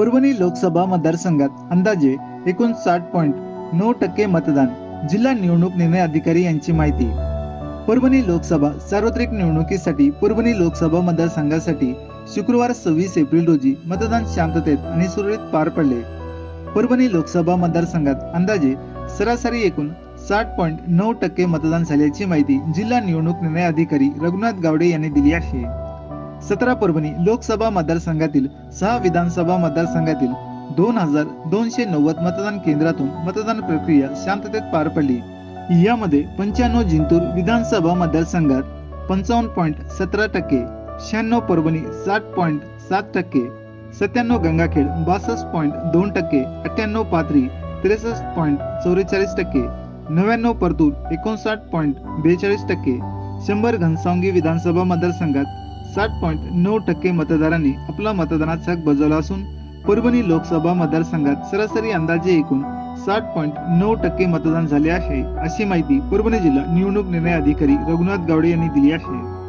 परभणी लोकसभा मतदारसंघात अंदाजे एकोणसाठ पॉईंट नऊ टक्के मतदान जिल्हा निवडणूक निर्णय अधिकारी यांची माहिती. परभणी लोकसभा सार्वत्रिक निवडणुकीसाठी परभणी लोकसभा मतदारसंघासाठी शुक्रवार सव्वीस एप्रिल रोजी मतदान शांततेत आणि सुरळीत पार पडले. परभणी लोकसभा मतदारसंघात अंदाजे सरासरी एकूण साठ पॉईंट नऊ टक्के मतदान झाल्याची माहिती जिल्हा निवडणूक निर्णय अधिकारी रघुनाथ गावडे यांनी दिली आहे. सतरा परभणी लोकसभा मतदारसंघातील सहा विधानसभा मतदारसंघातील दोन हजार दोनशे नव्वद मतदान केंद्रातून मतदान प्रक्रिया शांततेत पार पडली. यामध्ये पंच्याण्णव जिंतूर विधानसभा मतदारसंघात पंचावन्न पॉईंट सतरा टक्के शहाण्णव परभणी साठ पॉईंट सात टक्के सत्त्याण्णव गंगाखेड बासष्ट पॉईंट दोन टक्के अठ्ठ्याण्णव पाथरी त्रेसष्ट पॉईंट चौवेचाळीस टक्के नव्याण्णव परतूर एकोणसाठ पॉईंट बेचाळीस टक्के शंभर घनसावंगी विधानसभा मतदारसंघात साठ पॉईंट नऊ टक्के मतदारांनी आपला मतदानाचा हक बजावला असून परभणी लोकसभा मतदारसंघात सरासरी अंदाजे एकूण साठ पॉईंट नऊ टक्के मतदान झाले आहे अशी माहिती परभणी जिल्हा निवडणूक निर्णय अधिकारी रघुनाथ गावडे यांनी दिली आहे.